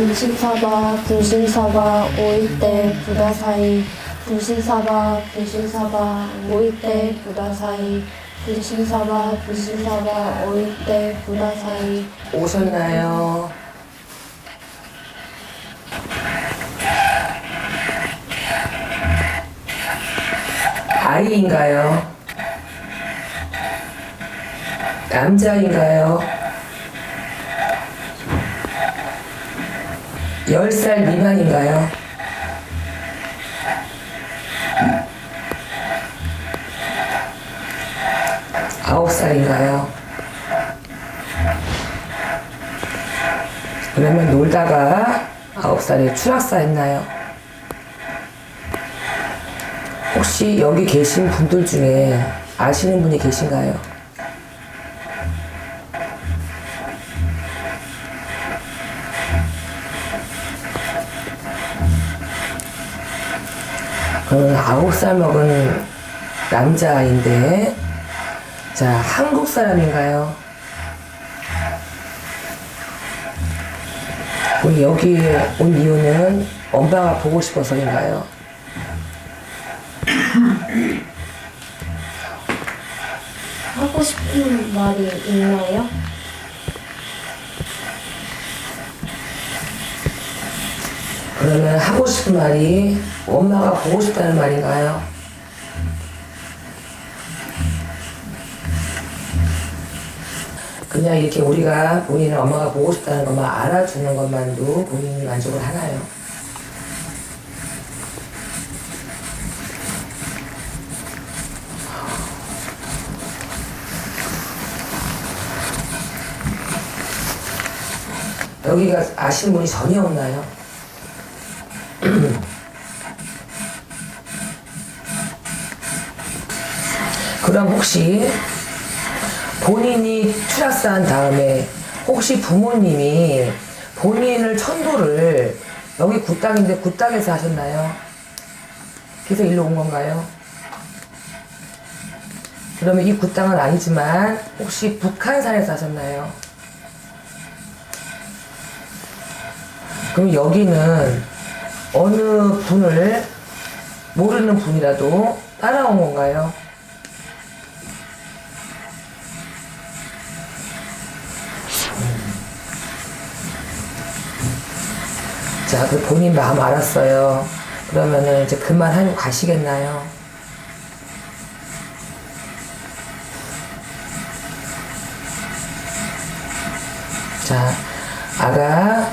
분신사바 분신사바 오이때 부다사이 분신사바 분신사바 오이때 부다사이 분신사바 분신사바 오이때 부다사이 오셨나요? 아이인가요? 남자인가요? 10살 미만인가요? 아홉 살인가요? 그러면 놀다가 아홉 살에 추락사 했나요? 혹시 여기 계신 분들 중에 아시는 분이 계신가요? 아홉 살 먹은 남자아이인데, 자, 한국 사람인가요? 우리 여기 온 이유는 엄마가 보고 싶어서인가요? 하고 싶은 말이 있나요? 그러면 하고 싶은 말이 엄마가 보고 싶다는 말인가요? 그냥 이렇게 우리가 본인은 엄마가 보고 싶다는 것만 알아주는 것만도 본인이 만족을 하나요? 여기가 아시는 분이 전혀 없나요? 그럼 혹시 본인이 추락사한 다음에 혹시 부모님이 본인을 천도를 여기 굿땅인데 굿땅에서 하셨나요? 그래서 일로 온 건가요? 그러면 이 굿땅은 아니지만 혹시 북한산에서 하셨나요? 그럼 여기는 어느 분을 모르는 분이라도 따라온 건가요? 자, 그 본인 마음 알았어요. 그러면은 이제 그만 하고 가시겠나요? 자, 아가,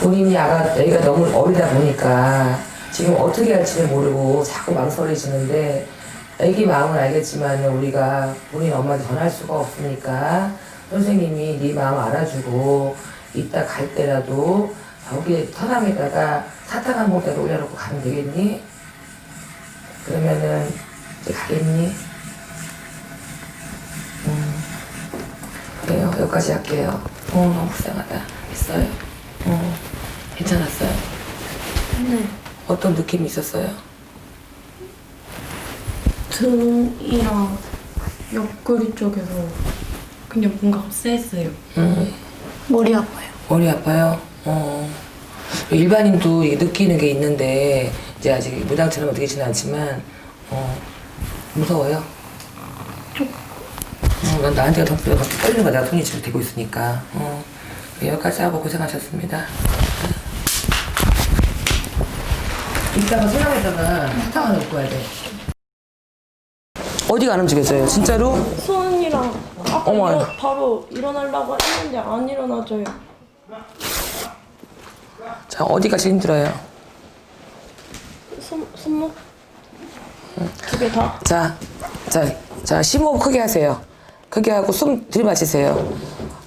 본인이 아가, 애가 너무 어리다 보니까 지금 어떻게 할지를 모르고 자꾸 망설이시는데 애기 마음은 알겠지만 우리가 본인 엄마한테 전할 수가 없으니까 선생님이 네 마음 알아주고 이따 갈 때라도 저기 터낭에다가 사탕 한 봉다리 올려놓고 가면 되겠니? 그러면은 이제 가겠니? 음, 그래요. 여기까지 할게요. 어, 너무 불쌍하다. 했어요? 어, 괜찮았어요? 네. 어떤 느낌이 있었어요? 등이랑 옆구리 쪽에서 그냥 뭔가 쎄했어요. 음, 머리 아파요. 머리 아파요? 어. 일반인도 느끼는 게 있는데, 이제 아직 무당처럼 느끼지는 않지만, 어, 무서워요? 어, 난 나한테가 더, 더 떨리는 거야. 내가 손이 지금 대고 있으니까. 어. 네, 여기까지 하고 고생하셨습니다. 이따가 소량에다가 사탕 하나 놓고 와야 돼. 어디가 안 움직였어요? 진짜로? 손이랑 아까 어머. 일어, 바로 일어나려고 했는데 안 일어나져요. 자, 어디가 제일 힘들어요? 손, 손목 두개 다. 자, 자, 자, 심호흡 크게 하세요. 크게 하고 숨 들이마시세요.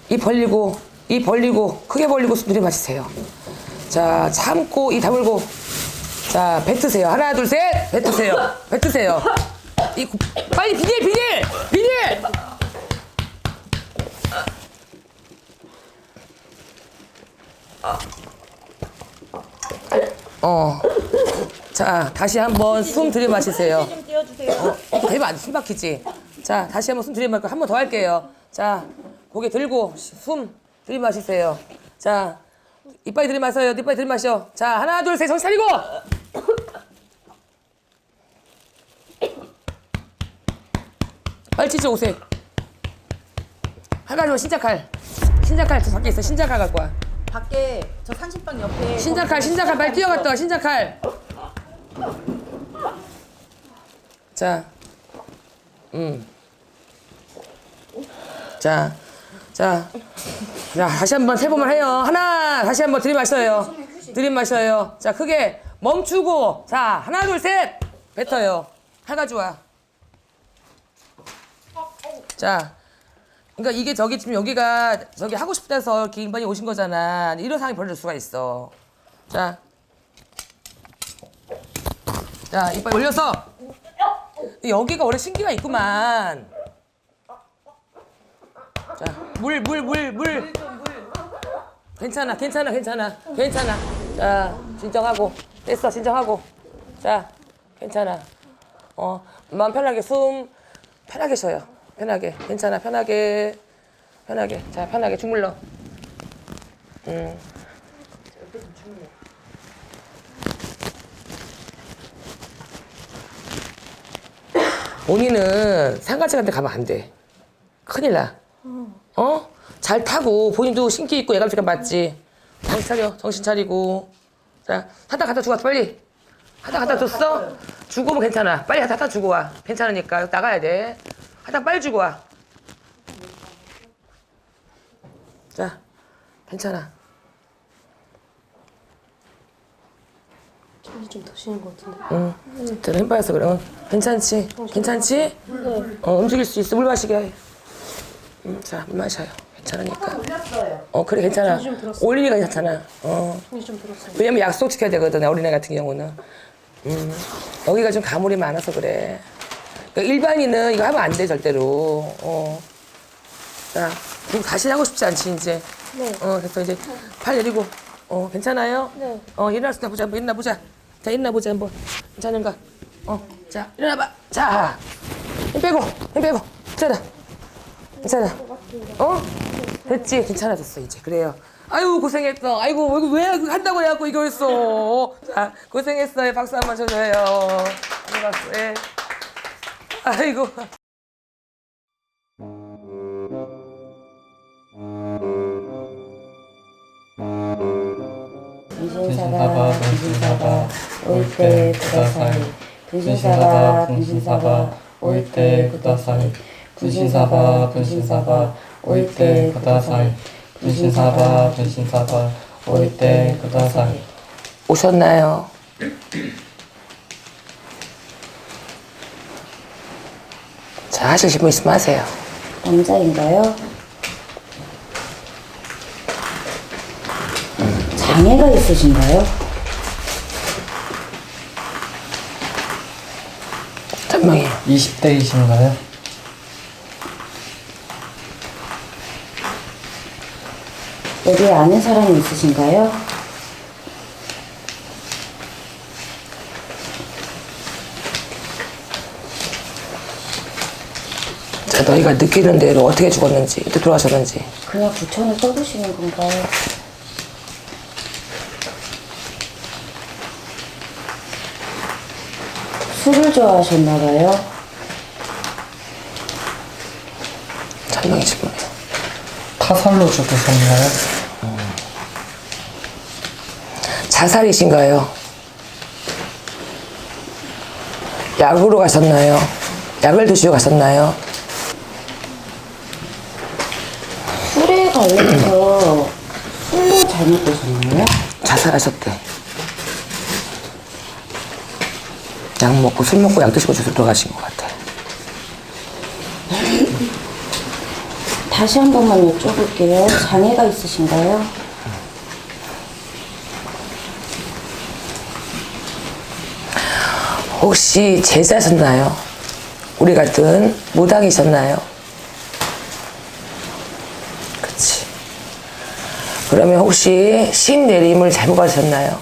입 벌리고, 입 벌리고, 크게 벌리고 숨 들이마시세요. 자, 참고, 이 다물고. 자, 뱉으세요. 하나, 둘, 셋! 뱉으세요. 뱉으세요. 이, 구- 빨리 비닐, 비닐! 비닐! 어. 자, 다시 한번 숨 들이마시세요. 좀 띄워주세요. 되면 안 돼. 숨 막히지. 자, 다시 한번 숨 들이마시고 한 번 더 할게요. 자, 고개 들고 숨 들이마시세요. 자, 이빨 들이마셔요. 이빨 들이마셔. 자, 하나, 둘, 셋, 정신 차리고! 빨리 치죠, 오세. 칼 가지고 신작칼. 신작칼 저 밖에 있어. 신작칼 갖고 와. 밖에 저 산신방 옆에 신작칼, 신작칼 빨리 뛰어갔다 와. 신작칼. 자, 음. 자, 자, 자 다시 한번 세 번만 해요. 하나, 다시 한번 들이마셔요. 들이마셔요. 자, 크게 멈추고, 자, 하나, 둘, 셋, 뱉어요. 칼 가져와. 자, 그러니까 이게 저기 지금 여기가 저기 하고 싶다서 이렇게 인반이 오신 거잖아. 이런 상황이 벌어질 수가 있어. 자, 자, 이빨 올려서. 여기가 원래 신기가 있구만. 자, 물, 물, 물, 물. 괜찮아, 괜찮아, 괜찮아, 괜찮아. 자, 진정하고. 됐어, 진정하고. 자, 괜찮아. 어, 마음 편하게 숨 편하게 쉬어요. 편하게. 괜찮아, 편하게. 편하게. 자, 편하게 주물러. 음. 본인은 상가집 같은 데 가면 안 돼. 큰일 나. 어? 잘 타고 본인도 신기 있고 예감 시간 맞지. 정신 차려. 정신 차리고. 자, 하다 갖다 주고 와 빨리. 하다 갖다 줬어? 주고 오면 괜찮아. 빨리 하다 갖다 주고 와. 괜찮으니까 나가야 돼. 하다 빨리 주고 와. 자, 괜찮아. 정신 좀 드시는 것 같은데. 응. 힘 빠져서 그래. 어, 괜찮지? 괜찮지? 어, 움직일 수 있어. 물 마시게 해. 응, 자, 물 마셔요. 괜찮으니까. 어, 그래, 괜찮아. 올리니까 괜찮아. 어. 정신 좀 들었어요. 왜냐면 약속 지켜야 되거든, 어린애 같은 경우는. 음, 여기가 좀 가물이 많아서 그래. 그러니까 일반인은 이거 하면 안 돼, 절대로. 어. 자, 그리고 다시 하고 싶지 않지, 이제. 네. 어, 그래서 이제 팔 내리고. 어, 괜찮아요? 네. 어, 일어날 수 있나 보자, 한번 일어나 보자. 자, 일어나 보자, 한번. 괜찮은가? 어, 자, 일어나봐. 자, 힘 빼고, 힘 빼고. 괜찮아. 괜찮아. 어? 됐지? 괜찮아졌어, 이제. 그래요. 아유, 고생했어. 아이고, 이거 왜 한다고 해갖고 이거 했어. 자, 고생했어요. 박수 한 번 쳐줘요. 한 박수, 예. 아이고. 분신사바 분신사바 올때 구다사이 분신사바 분신사바 올때 구다사이 분신사바 분신사바 올때 구다사이 분신사바 분신사바 올때 구다사이 오셨나요? 자, 하실 분 있으면 하세요. 남자인가요? 장애가 있으신가요? 한 명이요. 20대이신가요? 여기 아는 사람이 있으신가요? 너희가 느끼는 대로 어떻게 죽었는지, 어떻게 돌아가셨는지. 그냥 부천을 떠드시는 건가요? 술을 좋아하셨나 봐요. 한 명이 지금. 타살로 죽으셨나요? 자살이신가요? 약으로 가셨나요? 약을 드시고 가셨나요? 술에 관련해서 술로 잘못 되셨나요? 자살하셨대. 약 먹고 술 먹고 약 드시고 저술 들어가신 것 같아. 다시 한 번만 여쭤볼게요. 장애가 있으신가요? 혹시 제자셨나요? 우리 같은 무당이셨나요? 그치. 그러면 혹시 신 내림을 잘못 받으셨나요?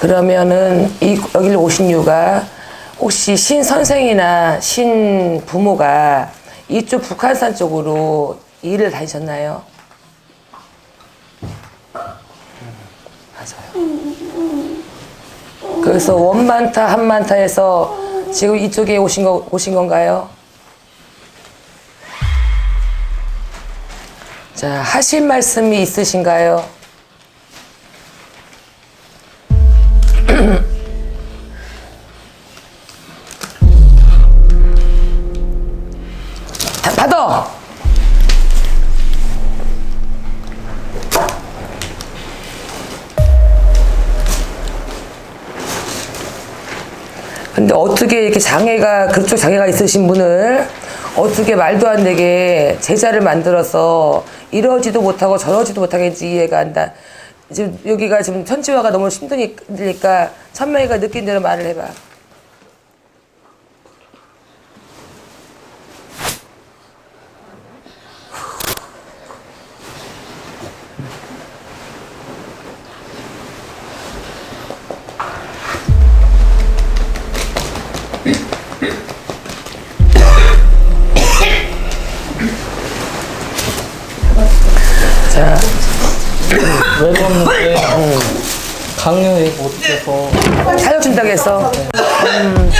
그러면은 이 여기를 오신 이유가 혹시 신 선생이나 신 부모가 이쪽 북한산 쪽으로 일을 다니셨나요? 맞아요. 그래서 원만타, 한만타에서 지금 이쪽에 오신 거 오신 건가요? 자, 하실 말씀이 있으신가요? 다 받아! 근데 어떻게 이렇게 장애가 그쪽 장애가 있으신 분을 어떻게 말도 안 되게 제자를 만들어서 이러지도 못하고 저러지도 못하겠지 이해가 안 다. 지금 여기가 지금 천지화가 너무 힘드니까 천명이가 느낀 대로 말을 해봐. 자, 외로웠는데 강요에 못 돼서 살려준다고 해서. 음.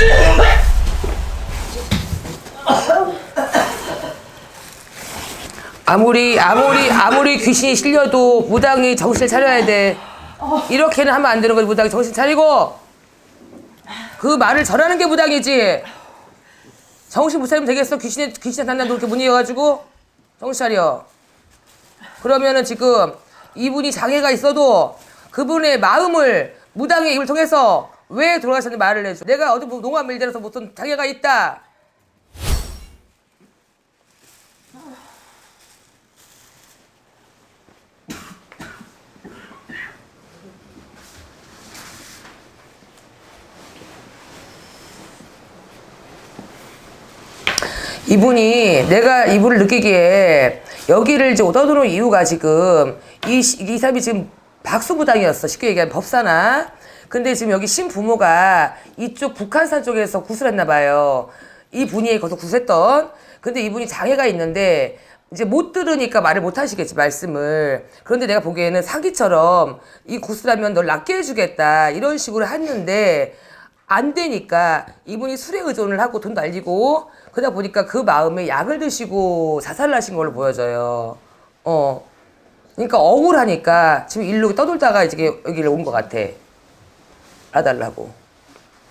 아무리 아무리 아무리 귀신이 실려도 무당이 정신을 차려야 돼. 이렇게는 하면 안 되는 거지 무당이 정신 차리고 그 말을 전하는 게 무당이지. 정신 못 차리면 되겠어 귀신에 귀신에 단단도 그렇게 문의여가지고 정신 차려. 그러면은 지금 이분이 장애가 있어도 그분의 마음을 무당의 입을 통해서 왜 돌아가셨는지 말을 해줘. 내가 어디 뭐 농업 밀대에서 무슨 장애가 있다. 이분이 내가 이분을 느끼기에 여기를 이제 떠도는 이유가 지금 이, 시- 이 사람이 지금 박수부당이었어. 쉽게 얘기하면 법사나. 근데 지금 여기 신부모가 이쪽 북한산 쪽에서 구슬했나 봐요. 이 분이 거기서 구슬했던. 근데 이분이 장애가 있는데 이제 못 들으니까 말을 못 하시겠지 말씀을. 그런데 내가 보기에는 사기처럼 이 구슬하면 널 낫게 해주겠다 이런 식으로 했는데 안 되니까 이분이 술에 의존을 하고 돈 날리고 그러다 보니까 그 마음에 약을 드시고 자살을 하신 걸로 보여져요. 어. 그러니까 억울하니까 지금 일로 떠돌다가 이제 여기를 온 것 같아. 알아달라고.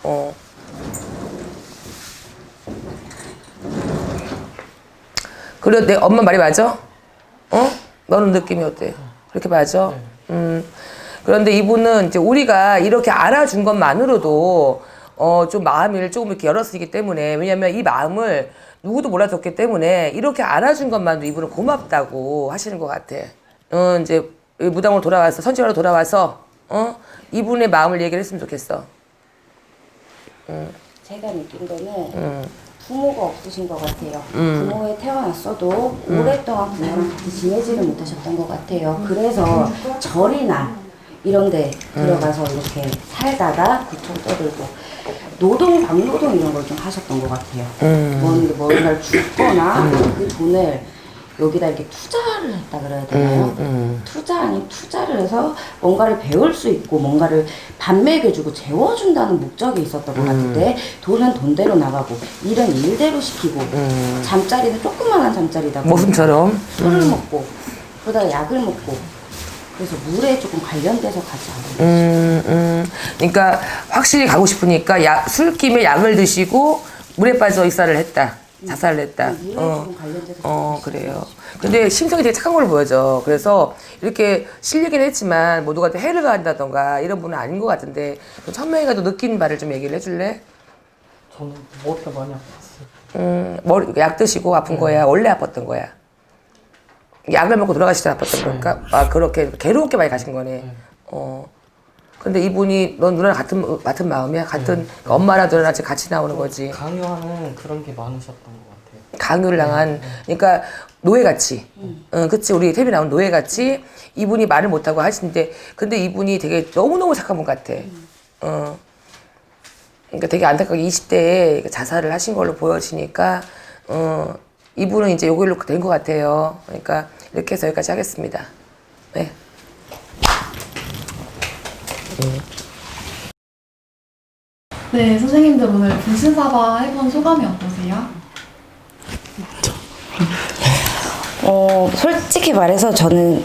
어. 그래, 내 엄마 말이 맞아? 어? 너는 느낌이 어때? 그렇게 맞아? 음. 그런데 이분은 이제 우리가 이렇게 알아준 것만으로도 어, 좀 마음을 조금 이렇게 열었기 때문에 왜냐면 이 마음을 누구도 몰라줬기 때문에 이렇게 알아준 것만도 이분은 고맙다고 하시는 것 같아. 어, 이제 이 무당으로 돌아와서 선지화로 돌아와서 어? 이분의 마음을 얘기를 했으면 좋겠어. 제가 느낀 거는 음. 부모가 없으신 것 같아요. 부모에 태어났어도 음. 오랫동안 부모랑 같이 지내지를 못하셨던 것 같아요. 그래서 절이나 이런 데 음. 들어가서 이렇게 살다가 구청 떠들고 노동, 박노동 이런 걸 좀 하셨던 것 같아요. 음. 뭔, 뭔가를 줬거나 그 돈을 여기다 이렇게 투자를 했다 그래야 되나요? 음. 투자 아닌 투자를 해서 뭔가를 배울 수 있고 뭔가를 밥 먹여주고 재워준다는 목적이 있었던 것 같은데 돈은 돈대로 나가고 일은 일대로 시키고 잠자리는 조그만한 잠자리다 보니까 모순처럼. 술을 먹고 그러다가 약을 먹고 그래서 물에 조금 관련돼서 가지 않아요. 음, 음. 그러니까 확실히 가고 싶으니까 약, 술김에 약을 드시고 물에 빠져 익사를 했다. 자살을 했다. 물에 어. 조금 관련돼서 어, 그래요. 근데 심성이 되게 착한 걸로 보여져. 그래서 이렇게 실리긴 했지만 모두가 해를 가한다던가 이런 분은 아닌 것 같은데 그 천명이가 또 느낀 바를 좀 얘기를 해줄래? 저는 머리가 많이 아팠어요. 음, 머리, 약 드시고 아픈 거야? 원래 아팠던 거야? 약을 먹고 때 아팠던 걸까? 아, 그렇게 괴롭게 많이 가신 거네. 어. 근데 이분이 넌 누나랑 같은, 같은 마음이야? 같은 엄마랑 누나랑 지금 같이 나오는 거지. 강요하는 그런 게 많으셨던 것 같아요. 강요를 당한 그러니까 노예같이 응, 그치 우리 탭이 나온 노예같이 이분이 말을 못하고 하시는데 근데 이분이 되게 너무너무 착한 분 같아 어. 그러니까 되게 안타깝게 20대에 자살을 하신 걸로 보여지니까 어, 이분은 이제 요걸로 된 것 같아요. 그러니까 이렇게 해서 여기까지 하겠습니다. 네. 네, 선생님들 오늘 분신사바 해본 소감이 어떠세요? 어, 솔직히 말해서 저는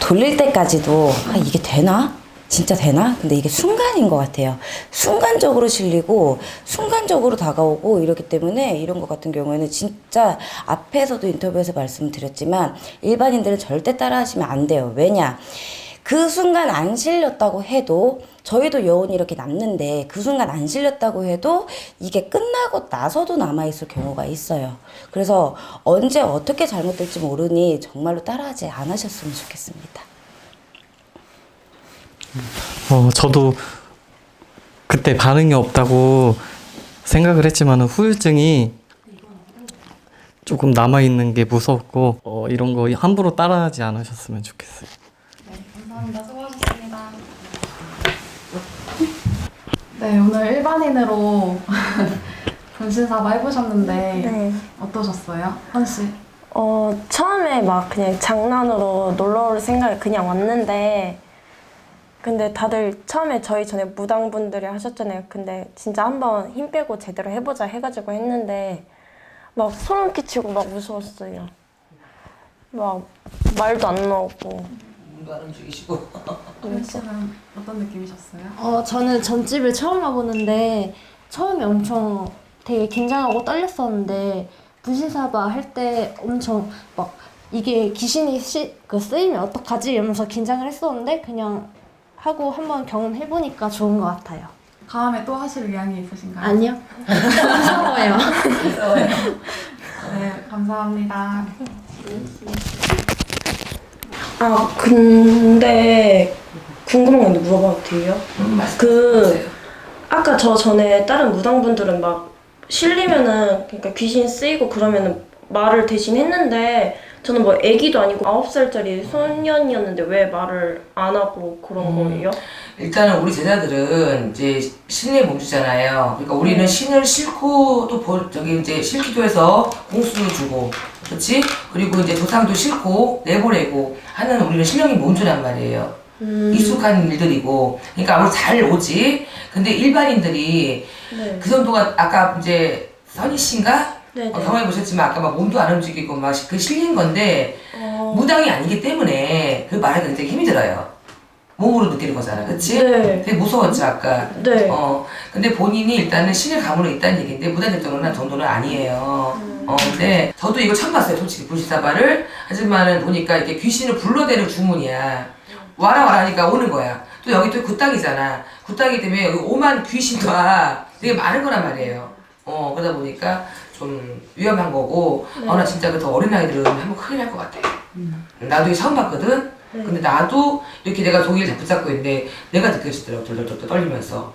돌릴 때까지도 아, 이게 되나? 진짜 되나? 근데 이게 순간인 것 같아요. 순간적으로 실리고 순간적으로 다가오고 이렇기 때문에 이런 것 같은 경우에는 진짜 앞에서도 인터뷰에서 말씀드렸지만 일반인들은 절대 따라하시면 안 돼요. 왜냐? 그 순간 안 실렸다고 해도 저희도 여운이 이렇게 남는데 그 순간 안 실렸다고 해도 이게 끝나고 나서도 남아있을 경우가 있어요. 그래서 언제 어떻게 잘못될지 모르니 정말로 따라하지 않으셨으면 좋겠습니다. 어, 저도 그때 반응이 없다고 생각을 했지만 후유증이 조금 남아있는 게 무섭고 어, 이런 거 함부로 따라하지 않으셨으면 좋겠어요. 감사합니다. 수고하셨습니다. 네, 오늘 일반인으로 분신사바 해보셨는데 네. 어떠셨어요? 헌 씨? 어, 처음에 막 그냥 장난으로 놀러 올 생각에 그냥 왔는데, 근데 다들 처음에 저희 전에 무당분들이 하셨잖아요. 근데 진짜 한번 힘 빼고 제대로 해보자 해가지고 했는데, 막 소름 끼치고 막 무서웠어요. 막 말도 안 나오고. 눈도 안 움직이시고. 헌씨는 어떤 느낌이셨어요? 어, 저는 전집을 처음 와보는데 처음에 엄청 되게 긴장하고 떨렸었는데 분신사바 할 때 엄청 막 이게 귀신이 시, 그 쓰이면 어떡하지 이러면서 긴장을 했었는데 그냥 하고 한번 경험해보니까 좋은 것 같아요. 다음에 또 하실 의향이 있으신가요? 아니요. 무서워요. 네, 감사합니다. 아, 근데 궁금한 거 있는데 물어봐도 돼요? 음, 그-. 아까 저 전에 다른 무당분들은 막 실리면은 그러니까 귀신 쓰이고 그러면은 말을 대신 했는데 저는 뭐 아기도 아니고 아홉 살짜리 소년이었는데 왜 말을 안 하고 그런 음. 거예요? 일단은 우리 제자들은 이제 신의 몸주잖아요. 그러니까 우리는 신을 싣고 또 보- 저기 이제 싣기도 해서 공수도 주고, 그렇지? 그리고 이제 조상도 싣고 내보내고 하는 우리는 신령이 몸주란 말이에요. 익숙한 일들이고, 그러니까 아무리 잘 오지. 근데 일반인들이 네. 그 정도가 아까 이제 씨인가 네네. 어, 경험해 보셨지만 아까 막 몸도 안 움직이고 막 그 실린 건데 어, 무당이 아니기 때문에 그 말에 굉장히 힘이 들어요. 몸으로 느끼는 거잖아, 그렇지? 네. 되게 무서웠죠 아까. 네. 어, 근데 본인이 일단은 신의 가문에 있다는 얘기인데 무단 결정은 정도는 아니에요. 음. 어, 근데 저도 이거 처음 봤어요, 솔직히 불시사바를. 하지만은 보니까 이게 귀신을 불러대는 주문이야. 와라 와라 하니까 오는 거야. 또 여기 또 굿땅이잖아. 굿땅이기 때문에 여기 오만 귀신과 되게 많은 거란 말이에요. 어, 그러다 보니까 좀 위험한 거고, 어, 나 진짜 그 더 어린 아이들은 한번 큰일 날 것 같아. 나도 이게 처음 봤거든? 근데 나도 이렇게 내가 종이를 잡- 붙잡고 있는데 내가 느껴지더라고, 덜덜덜 떨리면서.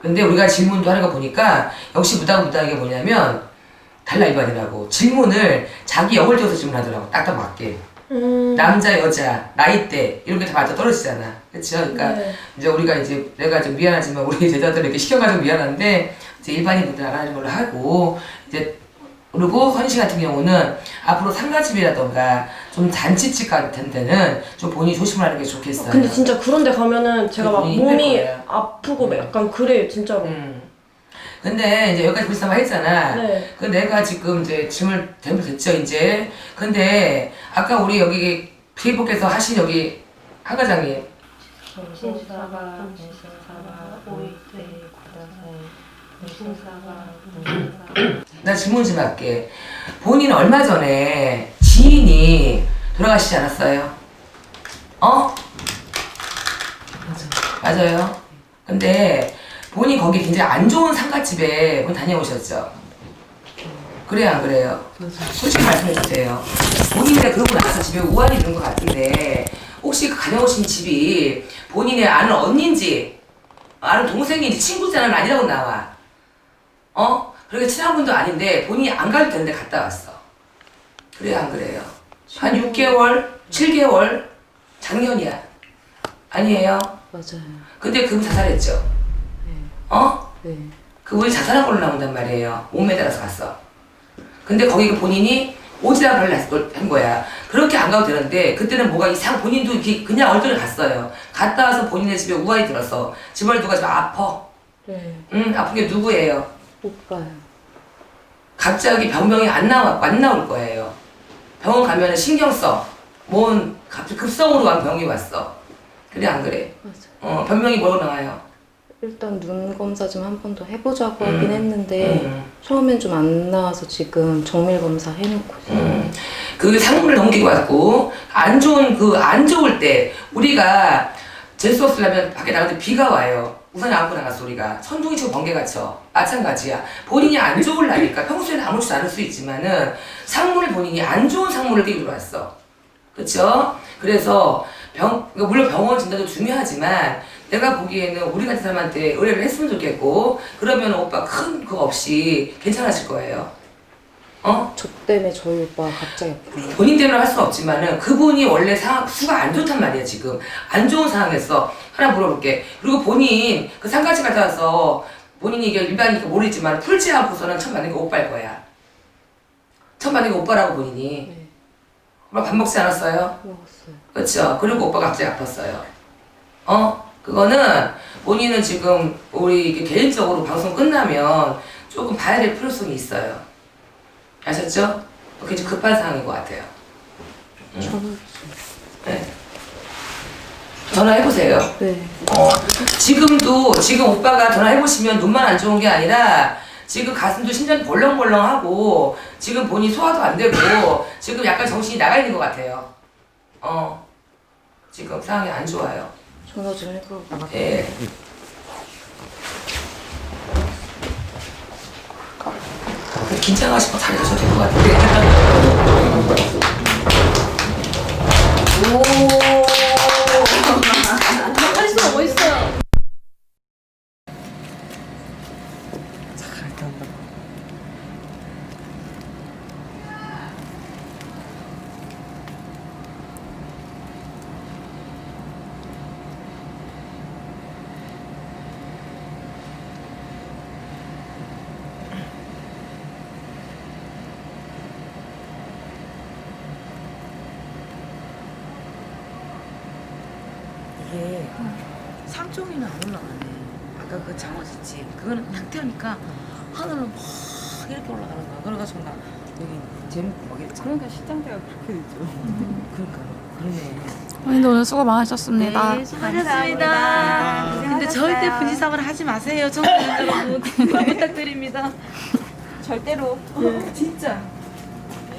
근데 우리가 질문도 하는 거 보니까 역시 무당 무당이게 뭐냐면 달라 일반이라고 질문을 자기 역을 띄워서 질문하더라고 딱딱 맞게 음. 남자 여자 나이대 이런 게 다 맞아 떨어지잖아 그렇죠 그러니까 네. 이제 우리가 이제 내가 좀 미안하지만 우리 제자들 이렇게 시켜가지고 미안한데 이제 일반인 분들 안 하는 걸로 하고 이제 그리고 선희 씨 같은 경우는 앞으로 상가집이라던가 좀 잔치집 같은 데는 좀 본인이 조심을 하는 게 좋겠어요. 근데 진짜 그런데 가면은 제가 막 힘들 몸이 거예요. 아프고 약간 그래요 진짜로. 음. 근데 이제 여기까지 불쌍화 했잖아. 네. 그 내가 지금 이제 질문 잘못됐죠 이제. 근데 아까 우리 여기 피부께서 하신 여기 한 과장님. 나 질문 좀 할게. 본인 얼마 전에 지인이 돌아가시지 않았어요? 어? 맞아요. 근데 본인 거기 굉장히 안 좋은 상가집에 본 다녀오셨죠? 그래요, 안 그래요? 솔직히 말씀해 주세요. 본인이 그러고 나서 집에 우환이 있는 것 같은데 혹시 그 다녀오신 집이 본인의 아는 언니인지 아는 동생인지 친구잖아 아니라고 나와. 어? 그렇게 친한 분도 아닌데 본인이 안 가도 되는데 갔다 왔어. 그래요, 안 그래요? 한 6개월, 7개월, 작년이야. 아니에요? 맞아요. 근데 그분 자살했죠? 어? 네. 그분이 자살한 걸로 나온단 말이에요. 몸 매달아서 갔어. 근데 거기 본인이 오지랖을 냈- 한 거야. 그렇게 안 가도 되는데 그때는 뭐가 이상 본인도 이렇게 그냥 얼떨에 갔어요. 갔다 와서 본인의 집에 우아이 들었어. 집을 누가 좀 아파. 네. 응 아픈 게 누구예요? 오빠요. 갑자기 병명이 안 나와 안 나올 거예요. 병원 가면은 신경 써. 뭔 갑자기 급성으로 간 병이 왔어. 그래 안 그래? 맞아. 어 변명이 뭐로 나와요? 일단 눈 검사 좀 한 번 더 해보자고 음. 하긴 했는데 음. 처음엔 좀 안 나와서 지금 정밀 검사 해놓고 있어요. 음, 그 상물을 넘기고 왔고 안 좋은 그 안 좋을 때 우리가 재수 없으려면 밖에 나갈 때 비가 와요. 우산 안고 나갔어 우리가 천둥이 치고 번개가 쳐 마찬가지야. 본인이 안 좋을라니까 평소에는 아무렇지도 않을 수 있지만은 상물을 본인이 안 좋은 상물을 끼고 들어왔어. 그쵸? 그래서 병, 그러니까 물론 병원 진단도 중요하지만 내가 보기에는 우리 같은 사람한테 의뢰를 했으면 좋겠고 그러면 오빠 큰 거 없이 괜찮아질 거예요. 어? 저 때문에 저희 오빠가 갑자기. 본인 때문에 할 수는 없지만은 그분이 원래 상, 수가 안 좋단 말이야 지금 안 좋은 상황에서 하나 물어볼게 그리고 본인 그 상가집 갔다 와서 본인이 이게 일반이니까 모르겠지만 풀지 않고서는 처음 만난 게 오빠일 거야 처음 만난 게 오빠라고 본인이 네. 오빠 밥 먹지 않았어요? 먹었어요. 그렇죠 그리고 오빠가 갑자기 아팠어요 어? 그거는 본인은 지금 우리 개인적으로 방송 끝나면 조금 봐야 될 필요성이 있어요 아셨죠? 굉장히 급한 상황인 것 같아요 저는 네. 전화해보세요. 네. 어, 지금도, 지금 오빠가 전화해보시면 눈만 안 좋은 게 아니라 지금 가슴도 심장이 벌렁벌렁하고 지금 본인 소화도 안 되고 지금 약간 정신이 나가 있는 것 같아요. 어, 지금 상황이 안 좋아요. 전화 좀 해보고 예. 긴장하시고 잘해주셔도 될 것 같은데. 멋있어 멋있어요. 이게 상종이는 안 올라가네. 아까 그 창원 있지. 그거는 떼우니까 하늘로 막 이렇게 올라가는 거야. 그래가지고 나 여기 재밌고 막 이랬잖아. 그러니까 시장대가 그렇게 되죠. 그러니까 그러네. 본인도 오늘 수고 많으셨습니다. 네, 수고하셨습니다. 근데 절대 분지 사고를 하지 마세요. 정말 여러분 부탁드립니다. 절대로. 진짜.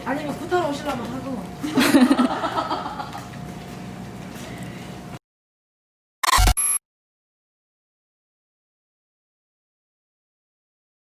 아니면 구타로 오시라면 하고.